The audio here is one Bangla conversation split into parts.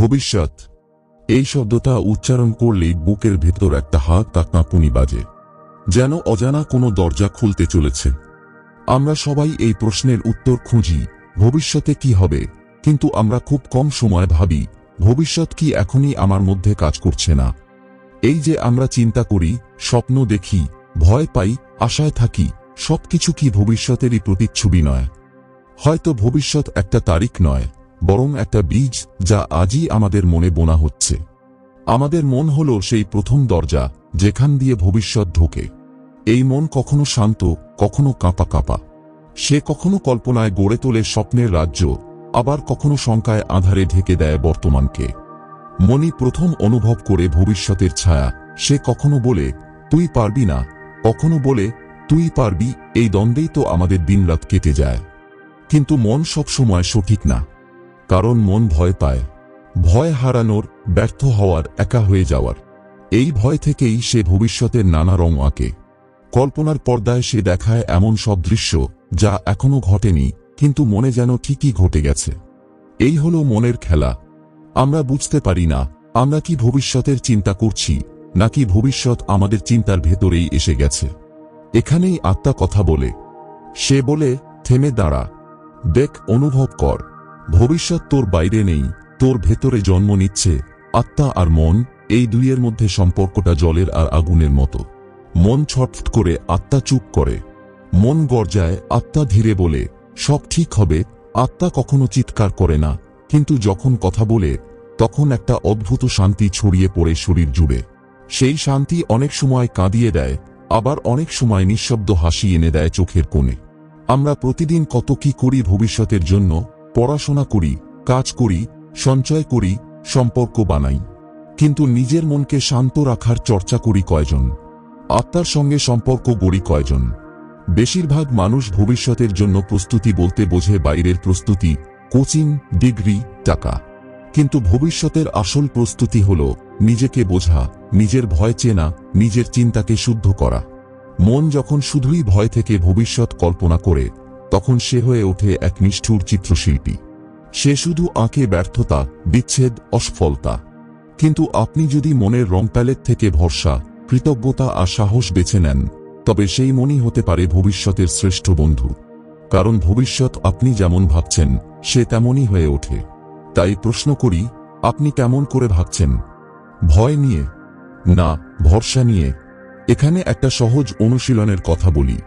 ভবিষ্যৎ। এই শব্দটা উচ্চারণ করলেই বুকের ভেতর একটা হাত তা কাঁপুনি বাজে। যেন অজানা কোনো দরজা খুলতে চলেছে। আমরা সবাই এই প্রশ্নের উত্তর খুঁজি, ভবিষ্যতে কি হবে? কিন্তু আমরা খুব কম সময় ভাবি, ভবিষ্যৎ কি এখনই আমার মধ্যে কাজ করছে না? এই যে আমরা চিন্তা করি, স্বপ্ন দেখি, ভয় পাই, আশায় থাকি, সবকিছু কি ভবিষ্যতেরই প্রতিচ্ছবি নয়? হয়তো ভবিষ্যৎ একটা তারিখ নয়। বরং একটা বীজ যা আজই আমাদের মনে বোনা হচ্ছে। আমাদের মন হল সেই প্রথম দরজা যেখান দিয়ে ভবিষ্যৎ ঢোকে। এই মন কখনো শান্ত, কখনো কাঁপা কাঁপা। সে কখনো কল্পনায় গড়ে তোলে স্বপ্নের রাজ্য, আবার কখনো শঙ্কায় আধারে ঢেকে দেয় বর্তমানকে। মনি প্রথম অনুভব করে ভবিষ্যতের ছায়া, সে কখনো বলে, তুই পারবি না। কখনো বলে, তুই পারবি, এই দ্বন্দ্বেই তো আমাদের দিনরাত কেটে যায়। কিন্তু মন সবসময় সঠিক না। কারণ মন ভয় পায়। ভয় হারানোর, ব্যর্থ হওয়ার, একা হয়ে যাওয়ার। এই ভয় থেকেই সে ভবিষ্যতের নানা রং আঁকে। কল্পনার পর্দায় সে দেখায় এমন সব দৃশ্য, যা এখনও ঘটেনি, কিন্তু মনে যেন ঠিকই ঘটে গেছে। এই হলো মনের খেলা। আমরা বুঝতে পারি না, আমরা কি ভবিষ্যতের চিন্তা করছি, নাকি ভবিষ্যৎ আমাদের চিন্তার ভেতরেই এসে গেছে। এখানেই আত্মা কথা বলে। সে বলে, থেমে দাঁড়া। দেখ, অনুভব কর। ভবিষ্যৎ তোর বাইরে নেই, তোর ভেতরে জন্ম নিচ্ছে, আত্মা আর মন, এই দুইয়ের মধ্যে সম্পর্কটা জলের আর আগুনের মতো। মন ছটফট করে আত্মা চুপ করে। মন গর্জায়, আত্মা ধীরে বলে, সব ঠিক হবে, আত্মা কখনো চিৎকার করে না, কিন্তু যখন কথা বলে, তখন একটা অদ্ভুত শান্তি ছড়িয়ে পড়ে শরীর জুড়ে। সেই শান্তি অনেক সময় কাঁদিয়ে দেয়, আবার অনেক সময় নিঃশব্দ হাসি এনে দেয় চোখের কোণে। আমরা প্রতিদিন কত কি করি ভবিষ্যতের জন্য পড়াশোনা করি, কাজ করি, সঞ্চয় করি, সম্পর্ক বানাই। কিন্তু নিজের মনকে শান্ত রাখার চর্চা করি কয়জন? আত্মার সঙ্গে সম্পর্ক গড়ি কয়জন? বেশিরভাগ মানুষ ভবিষ্যতের জন্য প্রস্তুতি বলতে বোঝে বাইরের প্রস্তুতি, কোচিং, ডিগ্রি, টাকা। কিন্তু ভবিষ্যতের আসল প্রস্তুতি হল নিজেকে বোঝা, নিজের ভয় চেনা, নিজের চিন্তাকে শুদ্ধ করা। মন যখন শুধুই ভয় থেকে ভবিষ্যৎ কল্পনা করে তখন সে হয়ে ওঠে এক নিষ্ঠুর চিত্রশিল্পী। সে শুধু আঁকে ব্যর্থতা, বিচ্ছেদ, অসফলতা। কিন্তু আপনি যদি মনের রং প্যালেট থেকে ভরসা, কৃতজ্ঞতা আর সাহস বেছে নেন, তবে সেই মনই হতে পারে ভবিষ্যতের শ্রেষ্ঠ বন্ধু। কারণ ভবিষ্যৎ আপনি যেমন ভাবছেন, সে তেমনই হয়ে ওঠে। তাই প্রশ্ন করি, আপনি কেমন করে ভাবছেন? ভয় নিয়ে? না, ভরসা নিয়ে। এখানে একটা সহজ অনুশীলনের কথা বলি।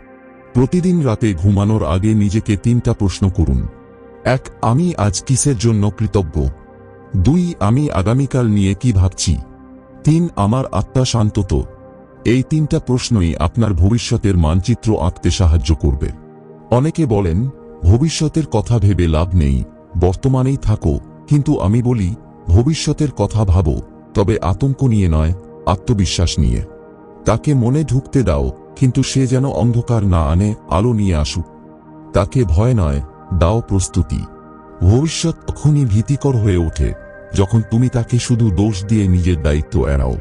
প্রতিদিন রাতে ঘুমানোর আগে নিজেকে তিনটা প্রশ্ন করুন। এক, আমি আজ কিসের জন্য কৃতজ্ঞ? দুই, আমি আগামীকাল নিয়ে কি ভাবছি? তিন, আমার আত্মা শান্ত তো? এই তিনটা প্রশ্নই আপনার ভবিষ্যতের মানচিত্র আঁকতে সাহায্য করবে। অনেকে বলেন, ভবিষ্যতের কথা ভেবে লাভ নেই, বর্তমানেই থাকো, কিন্তু আমি বলি, ভবিষ্যতের কথা ভাবো, তবে আতঙ্ক নিয়ে নয়, আত্মবিশ্বাস নিয়ে। তাকে মনে ঢুকতে দাও কিন্তু সে যেন অন্ধকার না আনে, আলো নিয়ে আসুক। তাকে ভয় নয়, দাও প্রস্তুতি। ভবিষ্যৎ তখনই ভীতিকর হয়ে ওঠে, যখন তুমি তাকে শুধু দোষ দিয়ে নিজের দায়িত্ব এড়াও।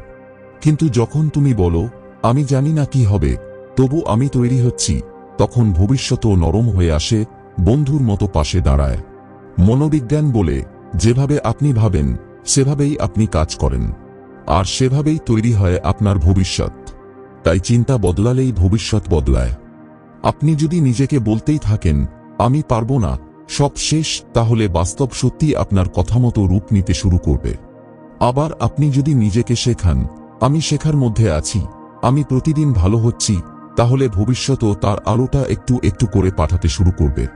কিন্তু যখন তুমি বলো, আমি জানি না কি হবে, তবু আমি তৈরি হচ্ছি, তখন ভবিষ্যতও নরম হয়ে আসে, বন্ধুর মতো পাশে দাঁড়ায়। মনোবিজ্ঞান বলে, যেভাবে আপনি ভাবেন, সেভাবেই আপনি কাজ করেন। আর সেভাবেই তৈরি হয় আপনার ভবিষ্যৎ। তাই চিন্তা বদলালেই ভবিষ্যৎ বদলায়। আপনি যদি নিজেকে বলতেই থাকেন, আমি পারব না, সব শেষ, তাহলে বাস্তব সত্যি আপনার কথা মতো রূপ নিতে শুরু করবে। আবার আপনি যদি নিজেকে শেখান, আমি শেখার মধ্যে আছি, আমি প্রতিদিন ভালো হচ্ছি, তাহলে ভবিষ্যতও তার আলোটা একটু একটু করে পাঠাতে শুরু করবে।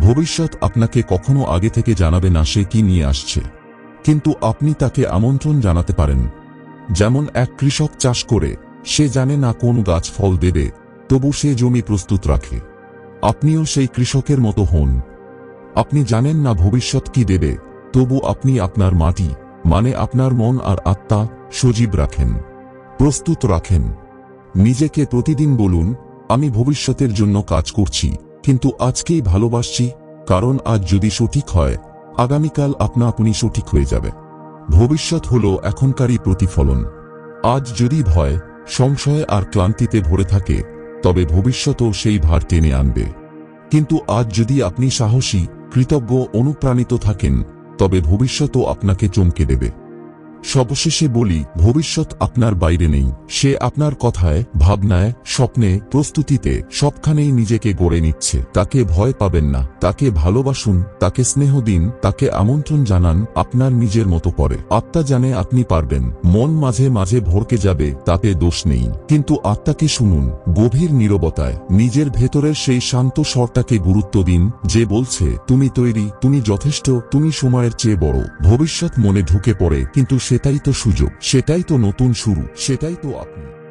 ভবিষ্যৎ আপনাকে কখনো আগে থেকে জানাবে না সে কি নিয়ে আসছে। কিন্তু আপনি তাকে আমন্ত্রণ জানাতে পারেন। যেমন এক কৃষক চাষ করে সে জানে না কোন গাছ ফল দেবে, তবু সে জমি প্রস্তুত রাখে। আপনিও সেই কৃষকের মতো হন। আপনি জানেন না ভবিষ্যৎ কি দেবে, তবু আপনি আপনার মাটি মানে আপনার মন আর আত্মা, সজীব রাখেন। প্রস্তুত রাখেন। নিজেকে প্রতিদিন বলুন, আমি ভবিষ্যতের জন্য কাজ করছি, কিন্তু আজকেই ভালোবাসছি, কারণ আজ যদি সঠিক হয়, আগামীকাল আপনা আপনি সঠিক হয়ে যাবে। ভবিষ্যৎ হল এখনকারই প্রতিফলন। আজ যদি ভয় সংশয় আর ক্লান্তিতে ভরে থাকে, তবে ভবিষ্যতও সেই ভার টেনে আনবে। কিন্তু আজ যদি আপনি সাহসী, কৃতজ্ঞ, অনুপ্রাণিত থাকেন, তবে ভবিষ্যতও আপনাকে চমকে দেবে। সবশেষে বলি, ভবিষ্যৎ আপনার বাইরে নেই। সে আপনার কথায়, ভাবনায়, স্বপ্নে, প্রস্তুতিতে সবখানেই নিজেকে গড়ে নিচ্ছে। তাকে ভয় পাবেন না। তাকে ভালোবাসুন, তাকে স্নেহ দিন, তাকে আমন্ত্রণ জানান, আপনার নিজের মতো করে। আত্মা জানে আপনি পারবেন। মন মাঝে মাঝে ভরকে যাবে, তাতে দোষ নেই। কিন্তু আত্মাকে শুনুন, গভীর নীরবতায়। নিজের ভেতরের সেই শান্ত স্বরটাকে গুরুত্ব দিন, যে বলছে, তুমি তৈরি, তুমি যথেষ্ট, তুমি সময়ের চেয়ে বড়। ভবিষ্যৎ মনে ঢুকে পড়ে, কিন্তু সেটাই তো সুযোগ সেটাই তো নতুন শুরু সেটাই তো আপনি।